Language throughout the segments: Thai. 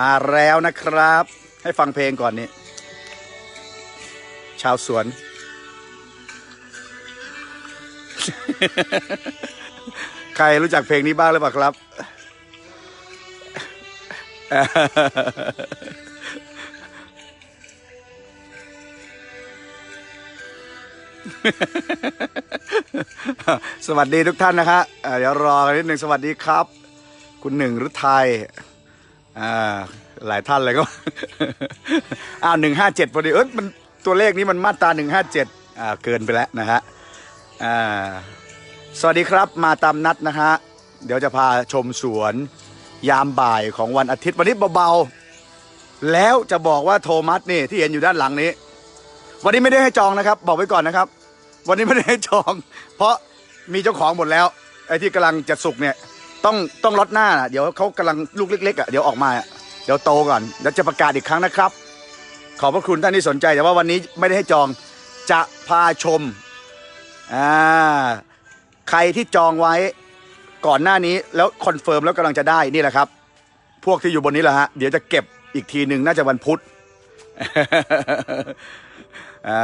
มาแล้วนะครับ ให้ฟังเพลงก่อนนี่ชาวสวน ใครรู้จักเพลงนี้บ้างหรือเปล่าครับ สวัสดีทุกท่านนะฮะอ่าเดี๋ยวรอกันนิดหนึ่งสวัสดีครับ คุณหนึ่งฤทัย อ่าหลายท่านเลยก็ อ้าวหนึ่งห้าเจ็ดพอดีเอ้ยมันตัวเลขนี้มันมาตราหนึ่งห้าเจ็ดอ่าเกินไปแล้วนะฮะอ่าสวัสดีครับมาตามนัดนะฮะเดี๋ยวจะพาชมสวนยามบ่ายของวันอาทิตย์วันนี้เบาๆ แล้วจะบอกว่าโทมัสนี่ที่เห็นอยู่ด้านหลังนี้ วันนี้ไม่ได้ให้จองนะครับ บอกไว้ก่อนนะครับ วันนี้ไม่ได้ให้จอง เพราะมีเจ้าของหมดแล้วไอ้ที่กำลังจะสุกเนี่ย ต้องต้องลดหน้าน่ะเดี๋ยวเขากำลังลูกเล็กๆอะเดี๋ยวออกมาอะเดี๋ยวโตก่อนเดี๋ยวจะประกาศอีกครั้งนะครับ ขอบพระคุณท่านที่สนใจแต่ว่าวันนี้ไม่ได้ให้จองจะพาชมอ่าใครที่จองไว้ก่อนหน้านี้แล้วคอนเฟิร์มแล้วกำลังจะได้นี่แหละครับ พวกที่อยู่บนนี้แหละฮะเดี๋ยวจะเก็บอีกทีหนึ่งน่าจะวันพุธอ่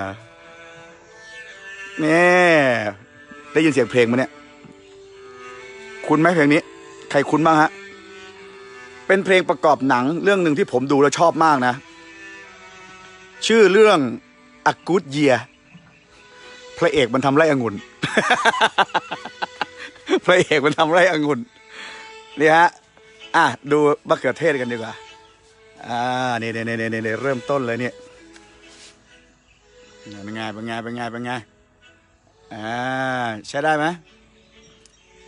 านี่ได้ยินเสียงเพลงไหมเนี่ย คุณไหมเพลงนี้ ใครคุ้นบ้างฮะ เป็นเพลงประกอบหนังเรื่องหนึ่งที่ผมดูแล้วชอบมากนะ ชื่อเรื่อง A Good Year พระเอกมันทำไร่องุ่น พระเอกมันทำไร่องุ่นนี่ฮะ อะ ดูมะเขือเทศกันดีกว่า อ่านี่นี่นี่นี่เริ่มต้นเลยเนี่ยเป็นไงเป็นไงเป็นไงเป็นไงอ่าใช้ได้ไหม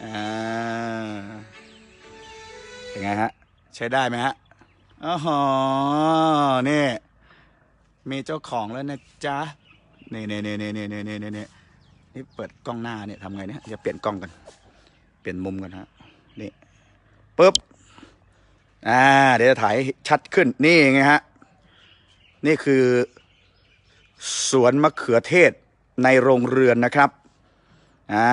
อ่า ไงฮะ ใช้ได้ไหมฮะอ๋อนี่ มีเจ้าของแล้วนะจ๊ะนี่นี่นี่นี่นี่นี่นี่นี่นี่เปิดกล้องหน้าเนี่ยทำไงเนี่ยจะเปลี่ยนกล้องกัน เปลี่ยนมุมกันฮะนี่ปุ๊บอ่าเดี๋ยวจะถ่ายชัดขึ้นนี่ไงฮะนี่คือ สวนมะเขือเทศในโรงเรือนนะครับอ่า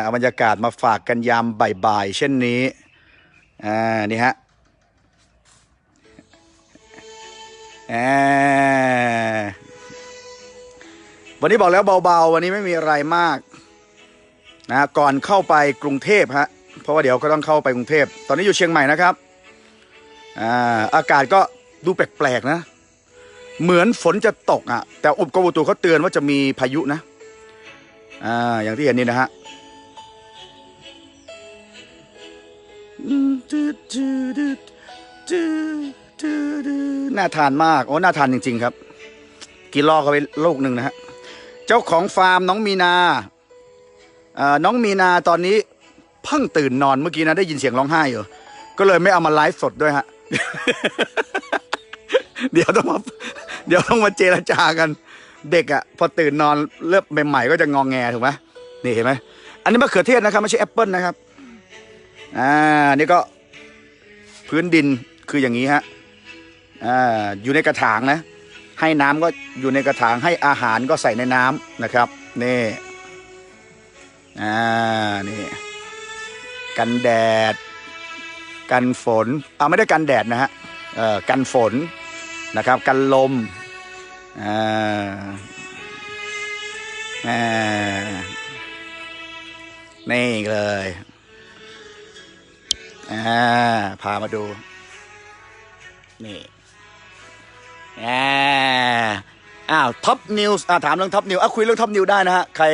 เอาบรรยากาศมาฝากกันยามบ่ายๆเช่นนี้ อ่า นี่ฮะอ่าวันนี้บอกแล้วเบาๆ วันนี้ไม่มีอะไรมากนะก่อนเข้าไปกรุงเทพฮะ เพราะว่าเดี๋ยวก็ต้องเข้าไปกรุงเทพ ตอนนี้อยู่เชียงใหม่นะครับ อ่า อากาศก็ดูแปลกๆนะ เหมือนฝนจะตกอะ แต่อุปกรมอุตุเขาเตือนว่าจะมีพายุนะ อ่า อย่างที่เห็นนี่นะฮะ น่าทานมาก โอ้ น่าทานจริง ๆ ครับ กินลอกเขาไปลูกหนึ่งนะฮะ เจ้าของฟาร์มน้องมีนาอ่อน้องมีนาตอนนี้เพิ่งตื่นนอนเมื่อกี้นะได้ยินเสียงร้องไห้อยู่ ก็เลยไม่เอามาไลฟ์สดด้วยฮะ เดี๋ยวต้องมาเดี๋ยวต้องมาเจรจากัน เด็กอะ่ะพอตื่นนอนเริ่มใหม่ๆก็จะงองแงถูกไหมนี่เห็นไหมอันนี้มะเขือเทศนะครับไม่ใช่แอปเปิลนะครับ อ่า นี่ก็ พื้นดินคืออย่างนี้ฮะอ่าอยู่ในกระถางนะ ให้น้ำก็อยู่ในกระถางให้อาหารก็ใส่ในน้ำนะครับนี่อ่านี่กันแดด กันฝนอ่าไม่ได้กันแดดนะฮะเอ่อกันฝนนะครับกันลมอ่าอ่านี่เลย อ่าพามาดู นี่อ่าอ้าวท็อปนิวส์อ่าถามเรื่องท็อปนิวอะคุยเรื่องท็อปนิวส์ได้นะฮะ ใคร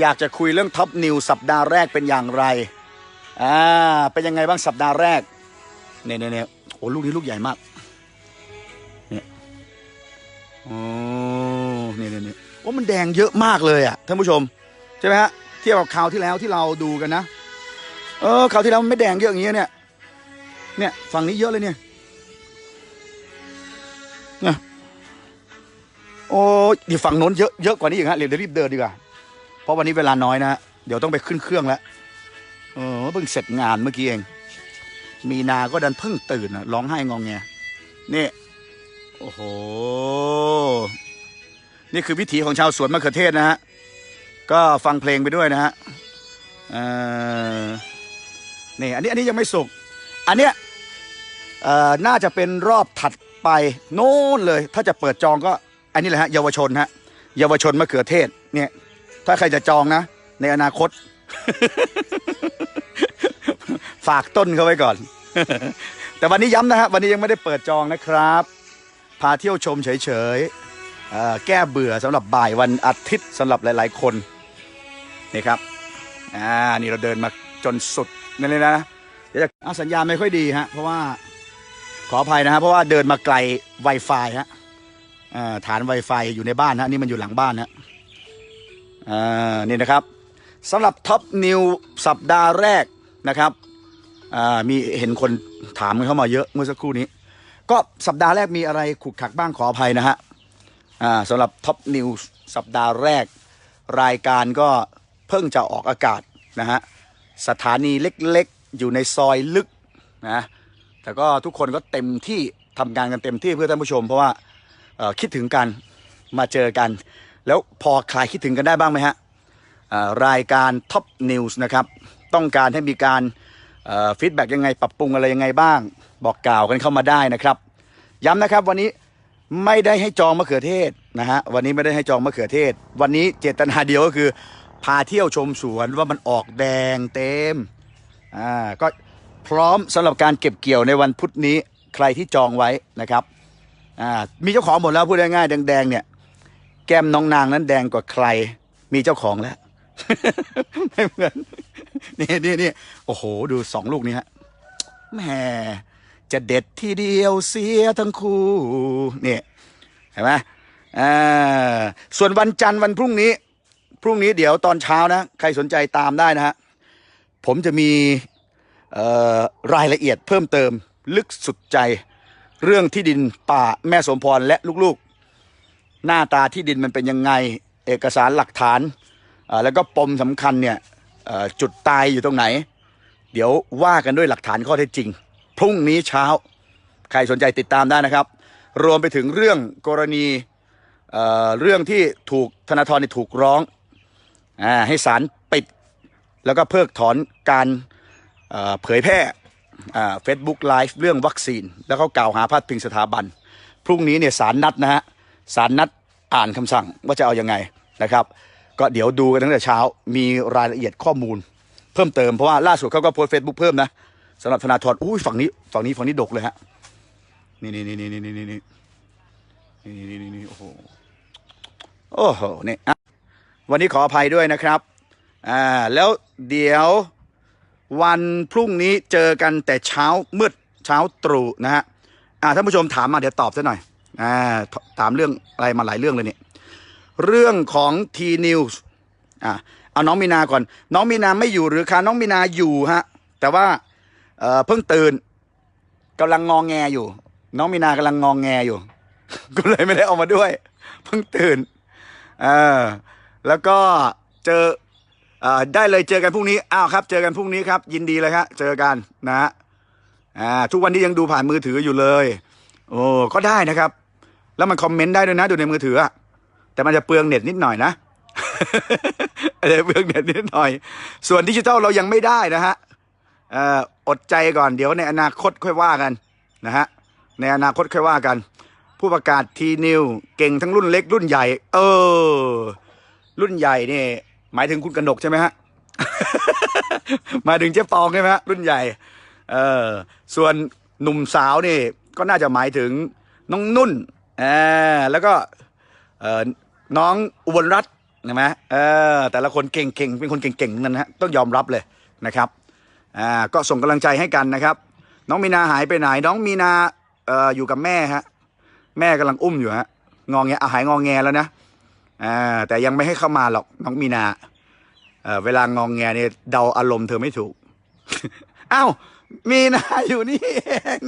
อยากจะคุยเรื่องท็อปนิวส์สัปดาห์แรกเป็นอย่างไรอ่าเป็นยังไงบ้างสัปดาห์แรกเนี่ยเนี่ยเน่โอ้ลูกนี้ลูกใหญ่มากเนี่ยโอ้เนี่ยเนี่ยเนี่ยโอ้มันแดงเยอะมากเลยอะท่านผู้ชม ใช่ไหมฮะเทียบกับคราวที่แล้วที่เราดูกันนะ เออคราวที่แล้วมันไม่แดงเยอะอย่างเงี้ยเนี่ย เนี่ยฝั่งนี้เยอะเลยเนี่ยนี่ยโอ้ยดีฝั่งโน้นเยอะเยอะกว่านี้อีกฮะเดี๋ยวรีบเดินดีกว่า เพราะวันนี้เวลาน้อยนะเดี๋ยวต้องไปขึ้นเครื่องแล้วเออเพิ่งเสร็จงานเมื่อกี้เอง มีนาก็ดันเพิ่งตื่นอะร้องไห้งองแงนี่โอ้โห นี่คือวิถีของชาวสวนมะเขือเทศนะฮะ ก็ฟังเพลงไปด้วยนะฮะเออ นี่อันนี้อันนี้ยังไม่สุก อันเนี้ยน่าจะเป็นรอบถัดไปโน่นเลย ถ้าจะเปิดจองก็อันนี้แหละฮะเยาวชนฮะเยาวชนมะเขือเทศเนี่ยถ้าใครจะจองนะ ในอนาคต ฝากต้นเขาไว้ก่อน แต่วันนี้ย้ำนะฮะวันนี้ยังไม่ได้เปิดจองนะครับ พาเที่ยวชมเฉยๆแก้เบื่อสำหรับบ่ายวันอาทิตย์สำหรับหลาย ๆ คนนี่ครับอ่านี่เราเดินมาจนสุด นั่นเลยนะเดี๋ยวจะอะสัญญาณไม่ค่อยดีฮะเพราะว่าขออภัยนะฮะเพราะว่าเดินมาไกล Wi-Fi ฮะอ่าฐาน Wi-Fi อยู่ในบ้านฮะนี่มันอยู่หลังบ้านฮะอ่านี่นะครับสำหรับท็อปนิวสัปดาห์แรกนะครับอ่ามีเห็นคนถามเข้ามาเยอะเมื่อสักครู่นี้ ก็สัปดาห์แรกมีอะไรขุกขักบ้างขออภัยนะฮะอ่าสำหรับท็อปนิวสัปดาห์แรก รายการก็เพิ่งจะออกอากาศนะฮะ สถานีเล็กๆ อยู่ในซอยลึกนะแต่ก็ทุกคนก็เต็มที่ทำงานกันเต็มที่เพื่อท่านผู้ชม เพราะว่าคิดถึงกันมาเจอกัน แล้วพอคลายคิดถึงกันได้บ้างไหมฮะรายการท็อปนิวส์นะครับต้องการให้มีการฟีดแบ็กยังไงปรับปรุงอะไรยังไงบ้าง บอกกล่าวกันเข้ามาได้นะครับ ย้ำนะครับวันนี้ไม่ได้ให้จองมะเขือเทศนะฮะวันนี้ไม่ได้ให้จองมะเขือเทศ วันนี้เจตนาเดียวก็คือ พาเที่ยวชมสวนว่ามันออกแดงเต็มอ่าก็พร้อมสำหรับการเก็บเกี่ยวในวันพุธนี้ใครที่จองไว้นะครับอ่ามีเจ้าของหมดแล้วพูดง่ายๆแดงๆเนี่ยแก้มน้องนางนั้นแดงกว่าใคร มีเจ้าของแล้วไม่เหมือนนี่นี่นี่โอ้โห ดูสองลูกนี้ฮะแหมจะเด็ดทีเดียวเสียทั้งคู่เนี่ยเห็นไหมอ่าส่วนวันจันทร์วันพรุ่งนี้ พรุ่งนี้เดี๋ยวตอนเช้านะ ใครสนใจตามได้นะฮะ ผมจะมีรายละเอียดเพิ่มเติมลึกสุดใจ เรื่องที่ดินป่าแม่สมพรและลูกๆ หน้าตาที่ดินมันเป็นยังไง เอกสารหลักฐาน แล้วก็ปมสำคัญเนี่ยจุดตายอยู่ตรงไหน เดี๋ยวว่ากันด้วยหลักฐานข้อเท็จจริง พรุ่งนี้เช้า ใครสนใจติดตามได้นะครับ รวมไปถึงเรื่องกรณีเเรื่องที่ถูกธนาธรถูกร้อง ให้ศาลปิด แล้วก็เพิกถอนการเผยแพร่เฟซบุ๊กไลฟ์เรื่องวัคซีน แล้วเขากล่าวหาพาดพิงสถาบัน พรุ่งนี้เนี่ยศาลนัดนะฮะศาลนัดอ่านคำสั่งว่าจะเอายังไงนะครับ ก็เดี๋ยวดูกันตั้งแต่เช้ามีรายละเอียดข้อมูล เพิ่มเติมเพราะว่าล่าสุดเขาก็โพสเฟซบุ๊กเพิ่มนะสำหรับธนาธรอุ้ยฝั่งนี้ฝั่งนี้ฝั่งนี้ดกเลยฮะนี่นี่นี่นี่นี่นี่นี่นี่นี่นี่โอ้โหโอ้โหนี่อะ วันนี้ขออภัยด้วยนะครับอ่าแล้วเดี๋ยววันพรุ่งนี้เจอกันแต่เช้ามืดเช้าตรู่นะฮะอ่าท่านผู้ชมถามมาเดี๋ยวตอบซะหน่อยอ่าถามเรื่องอะไรมาหลายเรื่องเลยเนี่ยเรื่องของ T News อะเอาน้องมีนาก่อน น้องมีนาไม่อยู่หรือคะน้องมีนาอยู่ฮะแต่ว่าเอ่อเพิ่งตื่นกำลังงองแงอยู่ น้องมีนากำลังงองแงอยู่ ก็เลยไม่ได้ออกมาด้วย เพิ่งตื่นเออ แล้วก็เจออได้เลยเจอกันพรุ่งนี้อ้าวครับ เจอกันพรุ่งนี้ครับ ยินดีเลยครับเจอกันนะฮะทุกวันนี้ยังดูผ่านมือถืออยู่เลย โอ้ก็ได้นะครับ แล้วมันคอมเมนต์ได้ด้วยนะดูในมือถืออะแต่มันจะเปลืองเน็ตนิดหน่อยนะอาจจะเปลืองเน็ตนิดหน่อย ส่วนดิจิทัลเรายังไม่ได้นะฮะอดใจก่อนเดี๋ยวในอนาคตค่อยว่ากันนะฮะในอนาคตค่อยว่ากัน ผู้ประกาศทีนิวเก่งทั้งรุ่นเล็กรุ่นใหญ่ เออ รุ่นใหญ่นี่หมายถึงคุณกนกใช่ไหมฮะหมายถึงเจ๊ปองใช่ไหมฮะรุ่นใหญ่ เออส่วนหนุ่มสาวนี่ก็น่าจะหมายถึงน้องนุ่นอ่าแล้วก็เออน้องอุบลรัตน์ใช่ไหมเออแต่ละคนเก่งๆเป็นคนเก่งๆนั้นฮะต้องยอมรับเลยนะครับอ่าก็ส่งกำลังใจให้กันนะครับ น้องมีนาหายไปไหน น้องมีนาเอ่ออยู่กับแม่ฮะแม่กำลังอุ้มอยู่ฮะงองแงอะหายงองแงแล้วนะ อ่าแต่ยังไม่ให้เข้ามาหรอกน้องมีนาเออเวลางองแงเนี่ยเดาอารมณ์เธอไม่ถูกอ้าวมีนาอยู่นี่เอง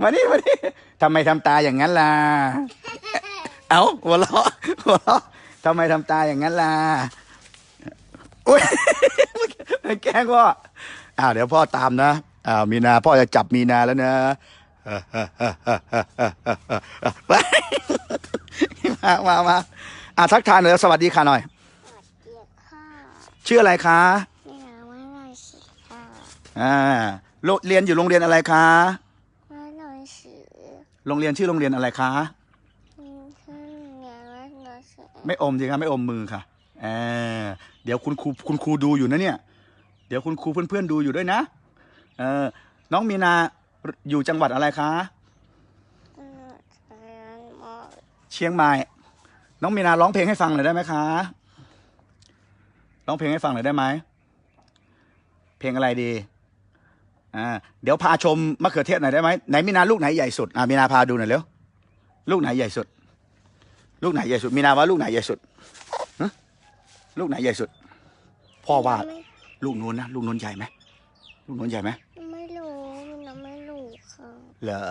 มานี่มานี่ทำไมทำตาอย่างนั้นล่ะเอ้าหัวเราะหัวเราะทำไมทำตาอย่างนั้นล่ะอุ้ยแกล้งพ่ออ้าวเดี๋ยวพ่อตามนะอ้าวมีนาพ่อจะจับมีนาแล้วนะ มามามาอะทักทายหน่อยแล้วสวัสดีค่ะหน่อยสวัสดีค่ะชื่ออะไรคะไม่นาว่านาสิค่ะอ่าโรงเรียนอยู่โรงเรียนอะไรคะวัดหนองสือโรงเรียนชื่อโรงเรียนอะไรคะมีขึ้นเรียนวัดหนองสือไม่อมสิครับไม่อมมือค่ะเออเดี๋ยวคุณครูคุณครูดูอยู่นะเนี่ย เดี๋ยวคุณครูเพื่อนๆดูอยู่ด้วยนะเออน้องมีนาอยู่จังหวัดอะไรคะตำรวจเรียนหมอเชียงใหม่ น้องมีนาร้องเพลงให้ฟังหน่อยได้ไหมคะร้องเพลงให้ฟังหน่อยได้ไหมเพลงอะไรดีอ่าเดี๋ยวพาชมมะเขือเทศหน่อยได้ไหมไหนมีนาลูกไหนใหญ่สุดอ่ามีนาพาดูหน่อยเร็วลูกไหนใหญ่สุด ลูกไหนใหญ่สุดมีนาว่าลูกไหนใหญ่สุดฮะลูกไหนใหญ่สุด พ่อว่าไม่ลูกนู้นนะลูกนู้นใหญ่ไหมลูกนู้นใหญ่ไหมไม่รู้มันนะไม่รู้ค่ะเหรอ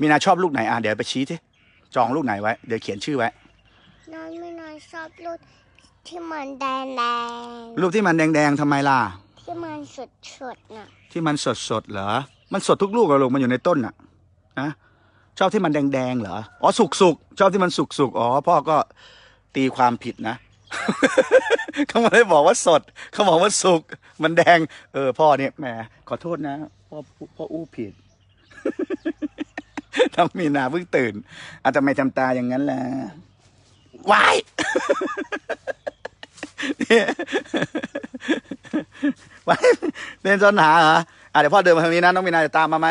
มีนาชอบลูกไหนอะเดี๋ยวไปชี้ที่จองลูกไหนไว้เดี๋ยวเขียนชื่อไว้ น้องไม่น้อยชอบรูปที่มันแดงแดงรูปที่มันแดงๆทำไมล่ะๆที่มันสดสดๆน่ะ ที่มันสดสดๆเหรอ มันสดทุกลูกเหรอลูกมันอยู่ในต้นน่ะนะชอบที่มันแดงๆเหรอ อ๋อสุกสุกๆชอบที่มันสุกสุกๆอ๋อพ่อก็ตีความผิดนะ เขาไม่ได้บอกว่าสด เขาบอกว่าสุก มันแดง เออ พ่อเนี่ยแหมขอโทษนะพ่อพ่ออู้ผิดน้องมีนาเพิ่งตื่นอาจจะทำไมทำตาอย่างนั้นล่ะ วายไว้เล่นซ่อนหาเหรออะเดี๋ยวพ่อเดินมาทางนี้นะน้องมีนาจะตามมาไหม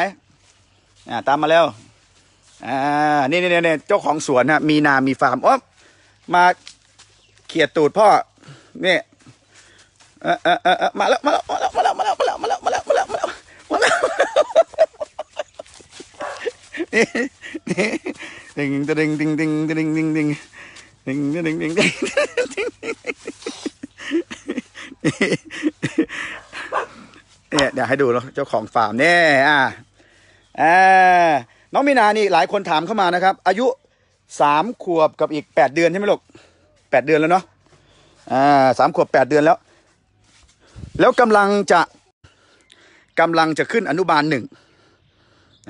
อ่าตามมาแล้วอ่านี่นี่นี่เจ้าของสวนฮะมีนามีฟาร์มอ๋อมาเขียดตูดพ่อนี่เออเออเออเออมาแล้วมาแล้วมาแล้วมาแล้วมาแล้วมาแล้วมาแล้วมาแล้วมาแล้วมาแล้วมาแล้วนี่นี่ดิงดิงดิงดิงดิงดิงดิง ดิงดิงดิงดิงดิงเนี่ยเดี๋ยวให้ดูเนอะเจ้าของฟาร์มเนี่ยอ่าอ่าน้องมีนานี่หลายคนถามเข้ามานะครับ อายุสามขวบกับอีกแปดเดือนใช่ไหมลูกแปดเดือนแล้วเนาะอ่าสามขวบแปดเดือนแล้ว แล้วกำลังจะกำลังจะขึ้นอนุบาลหนึ่ง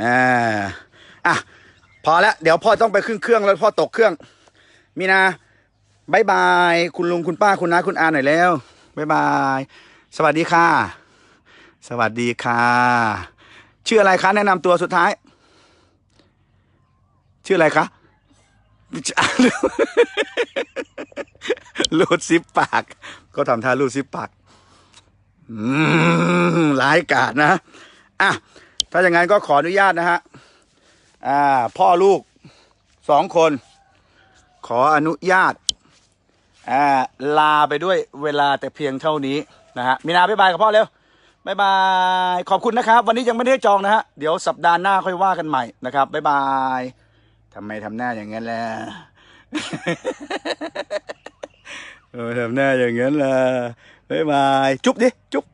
อ่าอะพอแล้วเดี๋ยวพ่อต้องไปขึ้นเครื่องแล้วพ่อตกเครื่อง มีนาบายบาย คุณลุงคุณป้าคุณน้าคุณอาหน่อยแล้วบายบาย สวัสดีค่ะ สวัสดีค่ะ ชื่ออะไรคะแนะนำตัวสุดท้าย ชื่ออะไรคะลูดซิปปาก ก็ทำท่าลูดซิปปากอืมร้ายกาจนะอะถ้าอย่างนั้นก็ขออนุญาตนะฮะอ่า พ่อลูกสองคน ขออนุญาตาลาไปด้วยเวลาแต่เพียงเท่านี้นะฮะมีนาบ๊ายบายกับพ่อเร็วบายบายขอบคุณนะครับ วันนี้ยังไม่ได้จองนะฮะเดี๋ยวสัปดาห์หน้าค่อยว่ากันใหม่นะครับบายบายทำไมทำหน้าอย่างนั้นล่ะทำหน้าอย่างนั้นล่ะบายบายจุ๊บดิจุ๊บ